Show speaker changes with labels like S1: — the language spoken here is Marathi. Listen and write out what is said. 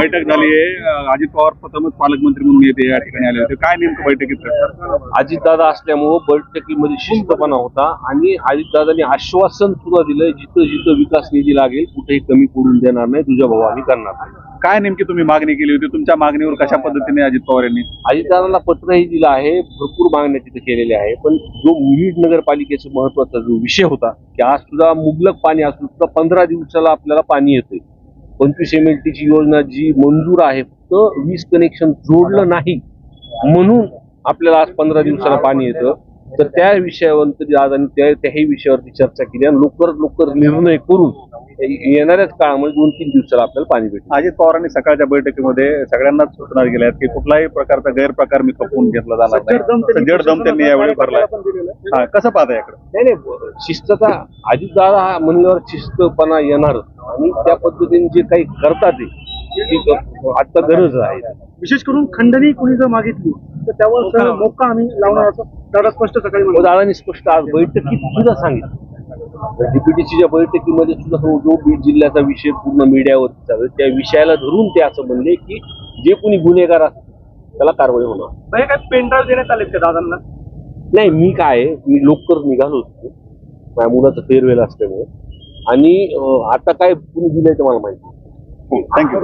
S1: बैठक झाली आहे. अजित पवार प्रथमच पालकमंत्री म्हणून येते या ठिकाणी आले होते. काय नेमकं बैठकीत
S2: अजितदादा असल्यामुळं बैठकीमध्ये शिस्तपणा होता आणि अजितदादांनी आश्वासन सुद्धा दिलं जिथं जिथं विकास निधी लागेल कुठेही कमी पडून देणार नाही तुझ्या भाऊ आम्ही करणार नाही.
S1: काय नेमकी तुम्ही मागणी केली होती? तुमच्या मागणीवर कशा पद्धतीने अजित पवार यांनी?
S2: अजितदादांना पत्रही दिलं आहे भरपूर मागण्या तिथे केलेल्या आहे पण जो बीड नगरपालिकेचा महत्त्वाचा जो विषय होता की आज सुद्धा मुबलक पाणी असून सुद्धा पंधरा दिवसाला आपल्याला पाणी येतंय. पंचवीस एम एल टीची योजना जी मंजूर आहे फक्त वीज कनेक्शन जोडलं नाही म्हणून आपल्याला आज पंधरा दिवसाला पाणी येतं. तर त्या विषयावर तरी आज आणि त्या त्याही विषयावरती चर्चा केली आणि लवकर लवकर निर्णय करून येणाऱ्याच काळामध्ये दोन तीन दिवसाला आपल्याला पाणी भेटेल.
S1: अजित पवारांनी सकाळच्या बैठकीमध्ये सगळ्यांनाच सूचना दिल्या आहेत की कुठलाही प्रकारचा गैरप्रकार मी खपवून घेतला जाणार नाही. जड दम त्यांनी यावेळी भरलाय. हा, कसं पाहता याकडे?
S2: नाही नाही शिस्तता अजितदादा हा म्हणल्यावर शिस्तपणा येणार आणि त्या पद्धतीने जे काही करतात ते ती आता गरज आहे.
S3: विशेष करून खंडणी कोणी जर मागितली तर त्यावर सर मोका. आम्ही लावणार असं दादा स्पष्ट सकाळी
S2: व
S3: म्हणलं
S2: दादांनी स्पष्ट आज बैठकीत सुद्धा सांगितलं. डीपीटीसीच्या बैठकीमध्ये सुद्धा तो जो बीड जिल्ह्याचा विषय पूर्ण मीडियावरती चालू त्या विषयाला धरून ते असं म्हणले की जे कोणी गुन्हेगार असतील त्याला कारवाई होणार.
S3: काय पेंटाळ देण्यात आलेत का दादांना?
S2: नाही मी काय मी लवकर निघालो होतो. माझ्या मुलाचं फेअरवेल असल्यामुळे. आणि आता काय कुणी दिलंय ते मला माहिती
S1: थँक्यू